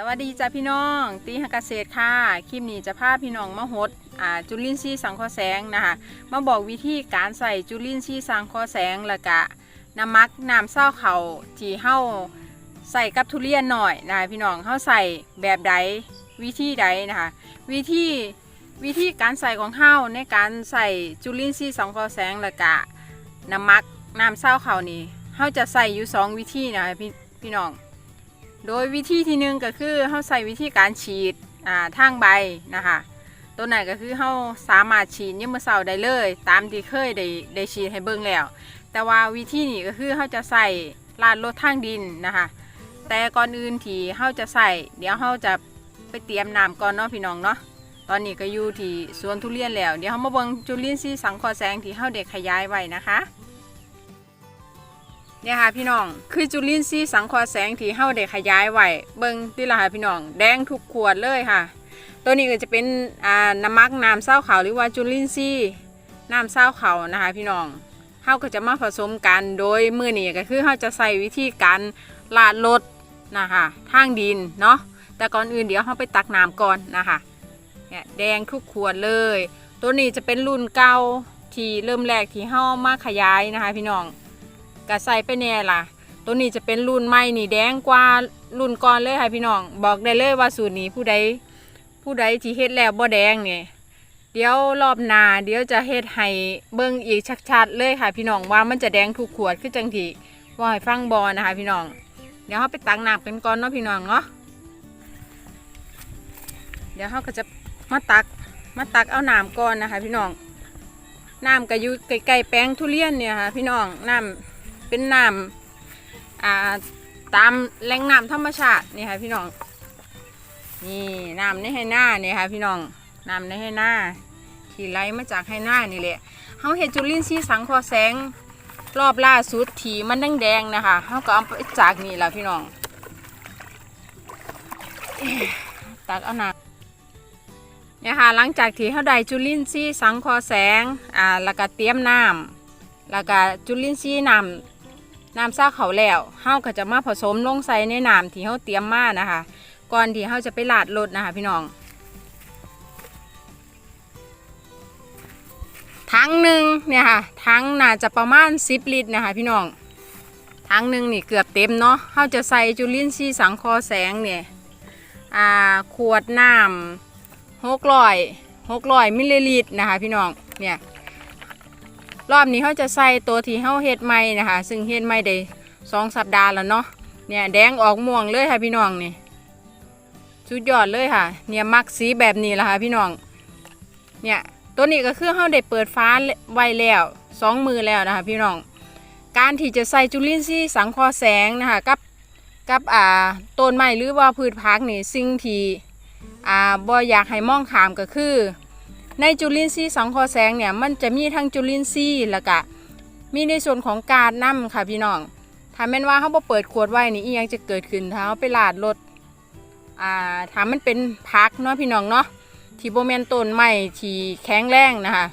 สวัสดีจ้าพี่น้องตีหกเกษตรค่ะคลิปนี้จะพาพี่น้องมาหดจุลินทรีย์สังเคราะห์แสงนะคะมาบอกวิธีการใส่จุลินทรีย์สังเคราะห์แสงแล้วก็น้ำมักน้ำเศร้าเขาที่เฮาใส่กับทุเรียนหน่อยนะคะพี่น้องเฮาใส่แบบใดวิธีใดนะคะวิธีวิธีการใส่ของเฮาในการใส่จุลินทรีย์สังเคราะห์แสงแล้วก็น้ำมักน้ำเศร้าเขานี่เฮาจะใส่อยู่สองวิธีนะคะพี่พี่น้อง โดยวิธีที่หนึ่งก็คือเขาใส่วิธีการฉีดอ่าทางใบนะคะตัวไหนก็คือเขาสามารถฉีดยามมือเช้าได้เลย ตามที่เคยได้ได้ฉีดให้เบิ่งแล้ว แต่ว่าวิธีนี้ก็คือเขาจะใส่ลาดรถทางดินนะคะ แต่ก่อนอื่นที่เขาจะใส่เดี๋ยวเขาจะไปเตรียมน้ำก่อนเนาะพี่น้องเนาะตอนนี้ก็อยู่ที่สวนทุเรียนแล้ว เดี๋ยวเขามาเบิ่งจุลินทรีย์สังเคราะห์แสงที่เขาเด็กขยายไว้นะคะ เนี่ยค่ะพี่น้อง คือจุลินทรีย์สังเคราะห์แสงที่เฮาได้ขยายไว้เบิ่งที่ละค่ะพี่น้อง แดงทุกขวดเลยค่ะ ตัวนี้ก็จะเป็นอ่าน้ำมักน้ำเศร้าขาวหรือว่าจุลินทรีย์น้ำเศร้าขาวนะคะพี่น้องเฮาก็จะมาผสมกันโดยมือนี้ก็คือเฮาจะใส่วิธีการลาดรถนะคะทางดินเนาะ แต่ก่อนอื่นเดี๋ยวเฮาไปตักน้ำก่อนนะคะเนี่ยแดงทุกขวดเลย ตัวนี้จะเป็นรุ่นเก่าที่เริ่มแรกที่เฮามาขยายนะคะพี่น้อง ก็ใส่ไปแน่ล่ะ ตัวนี้จะเป็นรุ่นใหม่นี่แดงกว่ารุ่นก่อนเลยค่ะพี่น้อง บอกได้เลยว่าสูตรนี้ผู้ใดผู้ใดที่เฮ็ดแล้วบ่แดงเนี่ยเดี๋ยวรอบหน้าเดี๋ยวจะเฮ็ดให้เบิ่งอีกชัดๆเลยค่ะพี่น้องว่ามันจะแดงทุกขวดคือจังที่ว่าให้ฟังบอนะคะพี่น้อง เดี๋ยวเราไปตักน้ำกันก่อนเนาะพี่น้องเนาะเดี๋ยวเราก็จะมาตักมาตักเอาน้ำก่อนนะคะ พี่น้องน้ำก็อยู่ใกล้ๆแป้งทุเรียนเนี่ยค่ะพี่น้องน้ำ เป็นน้ำอ่าตามแหล่งน้ำธรรมชาตินี่ค่ะพี่น้องนี่น้ำในให้หน้านี่ค่ะพี่น้องน้ำในให้หน้าที่ไหลมาจากให้หน้านี่แหละเขาเห็ดจุลินทรีย์สังเคราะห์แสงรอบล่าสุดถีมันแดงๆนะคะเขาก็เอาไปจากนี่แหละพี่น้องตักเอาน้ำเนี่ยค่ะหลังจากที่เขาได้จุลินทรีย์สังเคราะห์แสงอ่าแล้วก็เตรียมน้ำแล้วก็จุลินทรีย์น้ำ น้ำซาเขาแล้วเฮาก็จะมาผสมลงใส่ในน้ำที่เฮาเตรียมมานะคะ ก่อนที่เฮาจะไปลาดรถนะคะพี่น้องถังหนึ่งเนี่ยค่ะถังน่าจะประมาณ 10 ลิตรนะคะพี่น้องถังหนึ่งนี่เกือบเต็มเนาะเฮาจะใส่จุลินทรีย์สังเคราะห์แสงเนี่ยอ่าขวดน้ำหกร้อยหกร้อยมิลลิลิตรนะคะพี่น้องเนี่ย รอบนี้เขาจะใส่ตัวที่เขาเฮ็ดใหม่นะคะ ซึ่งเฮ็ดใหม่ได้สองสัปดาห์แล้วเนาะเนี่ยแดงออกม่วงเลยค่ะพี่น้องนี่สุดยอดเลยค่ะ เนี่ยมักสีแบบนี้ละค่ะพี่น้อง เนี่ยตัวนี้ก็คือเขาได้เปิดฟ้าไว้แล้วสองมือแล้วนะคะพี่น้อง การที่จะใส่จุลินทรีย์สังเคราะห์แสงนะคะกับกับอ่าต้นไม้หรือว่าพืชพักนี่สิ่งที่อ่าบ่อยากให้มองขามก็คือ ในจุลินทรีย์สังเคราะห์แสงเนี่ยมันจะมีทั้งจุลินทรีย์แล้วก็มีในส่วนของกาดน้ำค่ะพี่น้อง ถ้าแม่นว่าเขาบ่เปิดขวดไว้นี่อียังจะเกิดขึ้นถ้าเขาไปลาดรถอ่าถ้ามันเป็นพักเนาะพี่น้องเนาะที่โบแมนต้นไม้ที่แข็งแรงนะคะ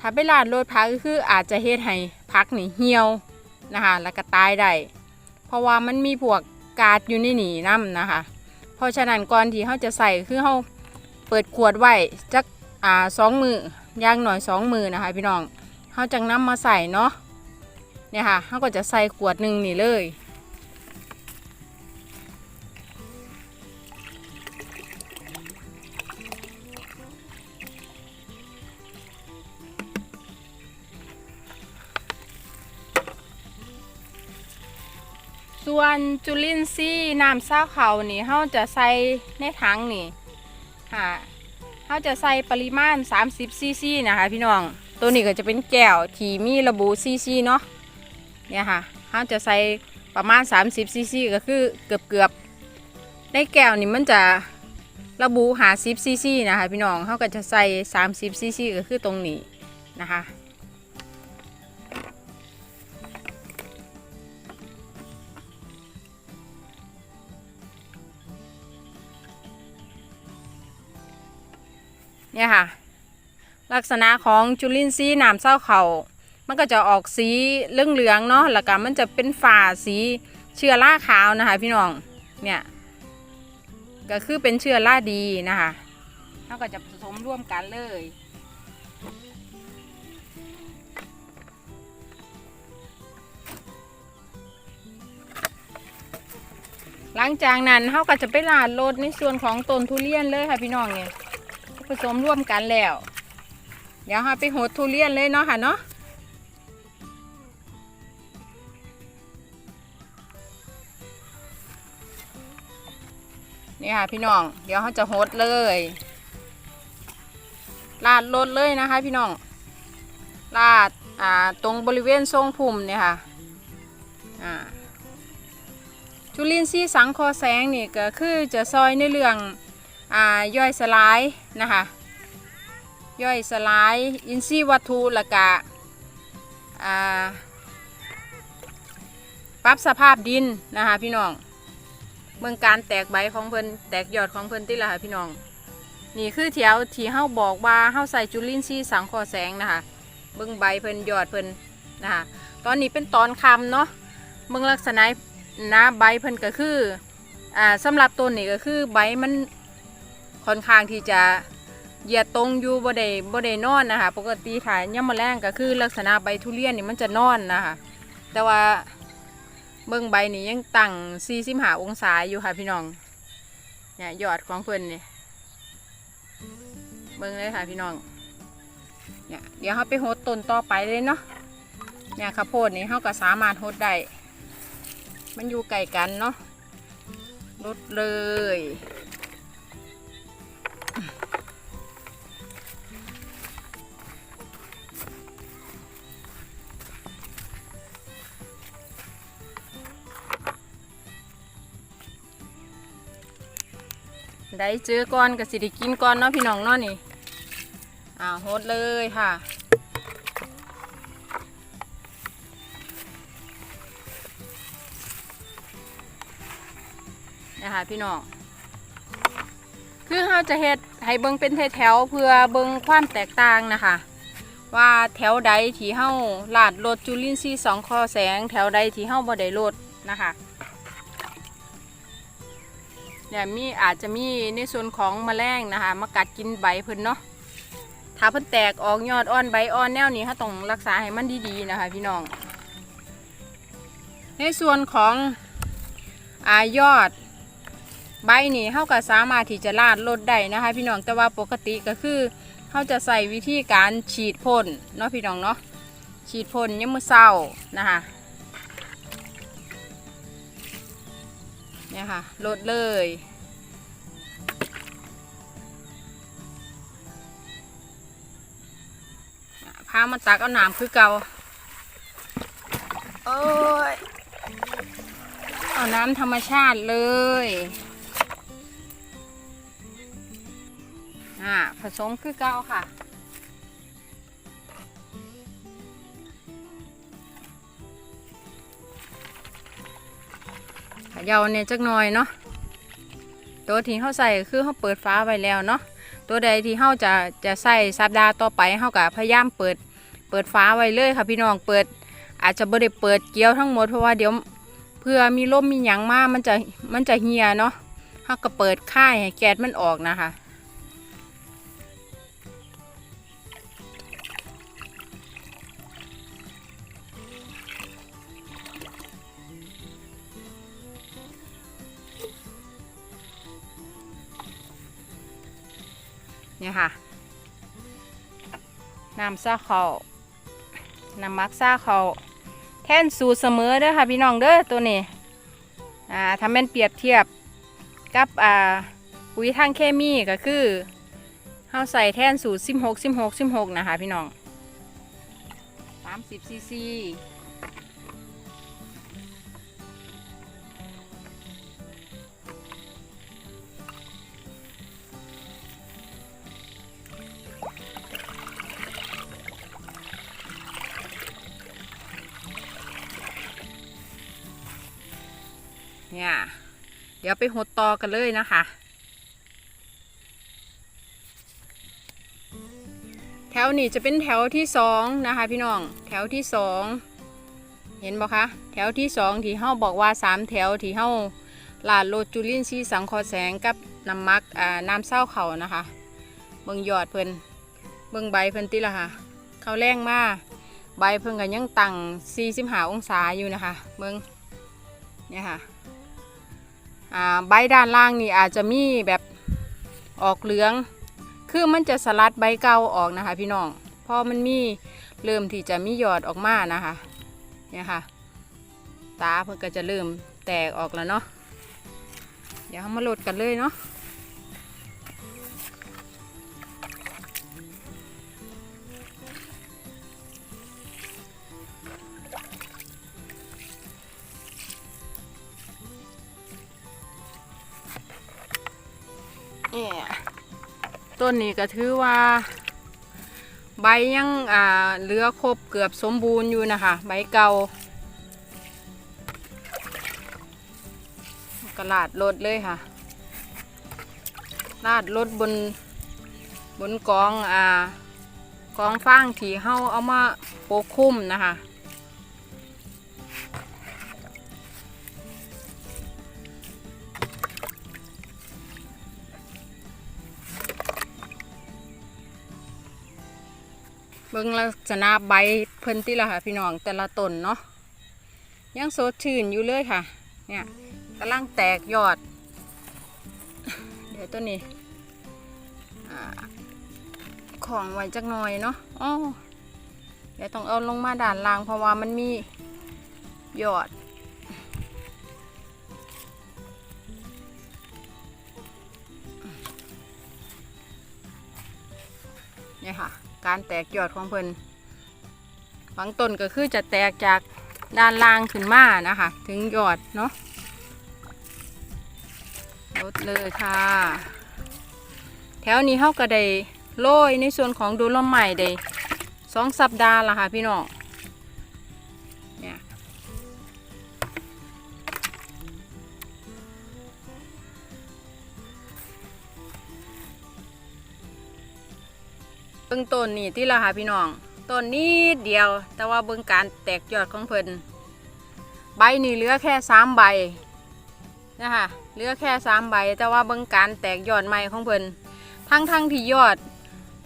ถ้าไปลาดรถพักก็คืออาจจะเฮ็ดให้พักนี่เหี่ยวนะคะแล้วก็ตายได้เพราะว่ามันมีพวกกาดอยู่ในหนีน้ำนะคะ เพราะฉะนั้นก่อนที่เขาจะใส่คือเขาเปิดขวดไว้จัก อ่าสองมือย่าง หน่อยสองมือนะคะ พี่น้องเขาจังน้ำมาใส่เนาะเนี่ยค่ะเขาก็จะใส่ขวดหนึ่งนี่เลย ส่วนจุลินทรีย์น้ำซาเขานี่เขาจะใส่ในถังนี่ค่ะ เขาจะใส่ปริมาณ 30ซีซีนะคะ พี่น้อง ตัวนี้ก็จะเป็นแก้วที่มีระบุซีซีเนาะ เนี่ยค่ะเขาจะใส่ประมาณ 30ซีซีก็คือเกือบเกือบๆในแก้วนี่มันจะระบุหา10ซีซีนะคะ พี่น้องเขาก็จะใส่ 30ซีซีก็คือตรงนี้นะคะ เนี่ยค่ะ ลักษณะของจุลินทรีย์น้ำเศร้าเขามันก็จะออกสีเหลืองๆเนาะแล้วก็มันจะเป็นฝาสีเชื้อราขาวนะคะ พี่น้องเนี่ยก็คือเป็นเชื้อราดีนะคะเราก็จะผสมร่วมกันเลยหลังจากนั้นเขาก็จะไปลาดโรดในส่วนของต้นทุเรียนเลยค่ะพี่น้องเนี่ย ผสมร่วมกันแล้ว เดี๋ยวเราไปโหดทุเรียนเลยเนาะค่ะเนาะนี่ค่ะพี่น้อง เดี๋ยวเขาจะโหดเลยลาดรถเลยนะคะพี่น้องลาดอ่าตรงบริเวณทรงพุ่มเนี่ยค่ะอ่าจุลินทรีย์สังคอแสงนี่ก็คือจะซอยในเรื่อง ย่อยสลายนะคะย่อยสลายอินทรีย์วัตถุละกะปรับสภาพดินนะคะพี่น้องเมืองการแตกใบของเพิ่นแตกยอดของเพิ่นติละค่ะพี่น้องนี่คือแถวที่เฮาบอกว่าเฮาใส่จุลินทรีย์สังเคอแสงนะคะเบิ่งใบเพิ่นยอดเพิ่นนะคะตอนนี้เป็นตอนคำเนาะเบิ่งลักษณะนะใบเพิ่นก็คืออ่าสำหรับต้นนี่ก็คือใบมัน ค่อนข้างที่จะเหยียดตรงอยู่บ่ได้บ่ได้นอนนะคะ ปกติถ้าย่ำมแรงก็คือลักษณะใบทุเรียนนี่มันจะนอนนะคะ แต่ว่าเบิ่งใบนี่ยังตั้ง45องศาอยู่ค่ะพี่น้องเนี่ยยอดของเพิ่นนี่เบิ่งเลยค่ะพี่น้องเนี่ยเดี๋ยวเราไปโหดต้นต่อไปเลยเนาะเนี่ยข้าวโพดนี่เราก็สามารถโหดได้มันอยู่ไกลกันเนาะลดเลย ได้เจอก่อนกับสิได้กินก่อนเนาะพี่น้องเนาะนี่อ่าโฮดเลยค่ะนะคะพี่น้องคือเราจะเฮ็ดให้เบิ่งเป็นแถวๆเพื่อเบิ่งความแตกต่างนะคะ ว่าแถวใดที่เฮาลาดรถจุลินทรีย์สองคอแสง แถวใดที่เฮาบ่ได้รดนะคะ เนี่ยมีอาจจะมีในส่วนของแมลงนะคะมากัดกินใบเพิ่นเนาะถ้าเพิ่นแตกออกยอดอ่อนใบอ่อนแนวนี้เฮาต้องรักษาให้มันดีๆนะคะพี่น้อง ในส่วนของอายอดใบนี่เขาก็สามารถที่จะลาดลดได้นะคะ พี่น้องแต่ว่าปกติก็คือเขาจะใส่วิธีการฉีดพ่นเนาะพี่น้องเนาะฉีดพ่นยังมือเศร้านะคะ เนี่ยค่ะลดเลย พามาตักเอาหนามคือเก่าโอ้ย เอาน้ำธรรมชาติเลยอ่าผสมคือเก้าค่ะ เยาเนี่ยจักหน่อยเนาะตัวที่เขาใส่คือเขาเปิดฟ้าไว้แล้วเนาะตัวใดที่เขาจะจะใส่สัปดาห์ต่อไปเขาก็พยายามเปิดเปิดฟ้าไว้เลยค่ะพี่น้องเปิด อาจจะไม่ได้เปิดเกลียวทั้งหมดเพราะว่าเดี๋ยวเพื่อมีลมมีหยังมากมันจะมันจะเหี่ยเนาะเขาก็เปิดค่ายแก๊สมันออกนะคะ เนี่ยค่ะ น้ำซาเขาน้ำมักซาเขาแท่นสูตรเสมอเด้อค่ะพี่น้องเด้อตัวนี้อ่าทำเป็นเปรียบเทียบกับอ่าปุ๋ยทางเคมีก็คือเฮาใส่แท่นสูตร16 16 16นะคะพี่น้อง30ซีซี เนี่ย เดี๋ยวไปหดต่อกันเลยนะคะ แถวนี้จะเป็นแถวที่สองนะคะ พี่น้อง แถวที่สองเห็นบ่คะ แถวที่สองที่เฮาบอกว่าสามแถวที่เฮาลาดโลดจุลินทรีสังคราะห์แสงกับน้ำมักอ่าน้ำเศร้าเขานะคะ เบิ่งยอดเพิ่นเบิ่งใบเพิ่นติละค่ะ เขาแรงมากใบเพิ่นก็ยังตั้ง45 องศาอยู่นะคะ เบิ่งเนี่ยค่ะ ใบด้านล่างนี่อาจจะมีแบบออกเหลือง คือมันจะสลัดใบเก่าออกนะคะ พี่น้องพอมันมีเริ่มที่จะมียอดออกมานะคะเนี่ยค่ะ ตาเพิ่อก็จะเริ่มแตกออกแล้วเนาะเดี๋ยวเรามาโหลดกันเลยเนาะ นี่ต้นนี้ก็ถือว่า ใบยังอ่าเหลือครบเกือบสมบูรณ์อยู่นะคะ ใบเก่ากระลาดรถเลยค่ะ ลาดรถบนบนกองอ่ากองฟางที่เฮาเอามาโปกคลุมนะคะ บิ่งลักษณะใบเพิ่นติละค่ะ พี่น้องแต่ละต้นเนาะยังสดชื่นอยู่เลยค่ะ เนี่ยกำลังแตกยอด เดี๋ยวต้นนี้ของไว้จักหน่อยเนาะอ๋อเดี๋ยวต้องเอาลงมาด่านล่างเพราะว่ามันมียอด เนี่ยค่ะ การแตกยอดของเพิ่นบางต้นก็คือจะแตกจากด้านล่างขึ้นมานะคะ ถึงยอดเนาะลดเลยค่ะ แถวนี้เขาก็ได้โรยในส่วนของดูลมใหม่ได้สองสัปดาห์ละค่ะพี่น้อง เบื้องต้นนี่ที่ละค่ะพี่น้องต้นนี้เดียว แต่ว่าเบื้องการแตกยอดของเพิ่นใบนี่เหลือแค่สามใบนะคะเหลือแค่สามใบ แต่ว่าเบื้องการแตกยอดใหม่ของเพิ่นทั้งทั้งที่ยอด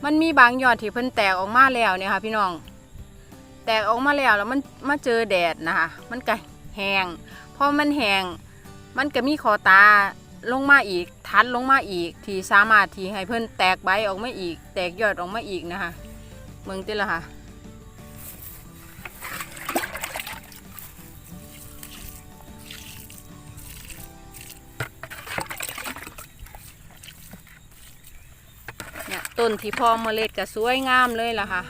มันมีบางยอดที่เพิ่นแตกออกมาแล้วเนี่ยค่ะพี่น้อง แตกออกมาแล้วแล้วมันมาเจอแดดนะคะมันก็แห้งพอมันแห้งมันก็มีขอตา ลงมาอีกทัดลงมาอีก ที่สามารถที่ให้เพิ่อนแตกใบออกมาอีก แตกยอดออกมาอีกนะคะเมืองติละค่ะเนี่ยต้นที่พอมเมล็ดก็สวยงามเลยล่ะค่ะ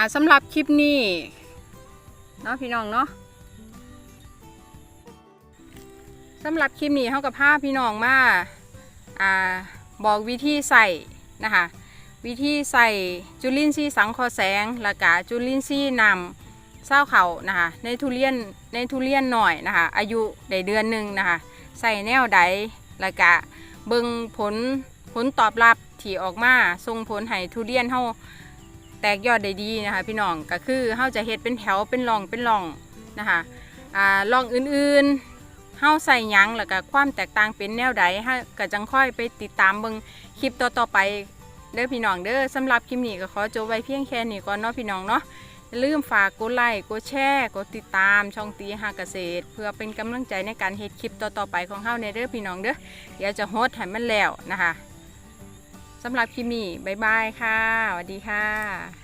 อ่าสำหรับคลิปนี้เนาะพี่น้องเนาะสำหรับคลิปนี้เขากับภาพพี่น้องมาอ่าบอกวิธีใส่นะคะวิธีใส่จุลินทรีย์สังเคราะห์แสงและกาจุลินทรีย์นำเศร้าเขานะคะในทุเรียนในทุเรียนหน่อยนะคะอายุได้เดือนหนึ่งนะคะใส่แนวใดและกะเบิงผลผลตอบรับที่ออกมาส่งผลให้ทุเรียนเฮา แตกยอดได้ดีนะคะ พี่น้องก็คือเฮาจะเฮ็ดเป็นแถวเป็นร่องเป็นร่องนะคะอ่าร่องอื่นๆเฮาใส่หยังแล้วก็ความแตกต่างเป็นแนวใดฮาก็จังค่อยไปติดตามเบิงคลิปต่อๆไปเด้อพี่น้องเด้อสำหรับคลิปนี้ก็ขอจบไว้เพียงแค่นี้ก่อนเนาะพี่น้องเนาะอย่าลืมฝากกดไลค์กดแชร์กดติดตามช่องตีหาเกษตร เพื่อเป็นกำลังใจในการเฮ็ดคลิปต่อๆไปของเฮาในเด้อพี่น้องเด้อเดี๋ยวจะโฮสต์ให้มันแล้วนะคะ สำหรับคลิปนี้บ๊ายบายค่ะสวัสดีค่ะ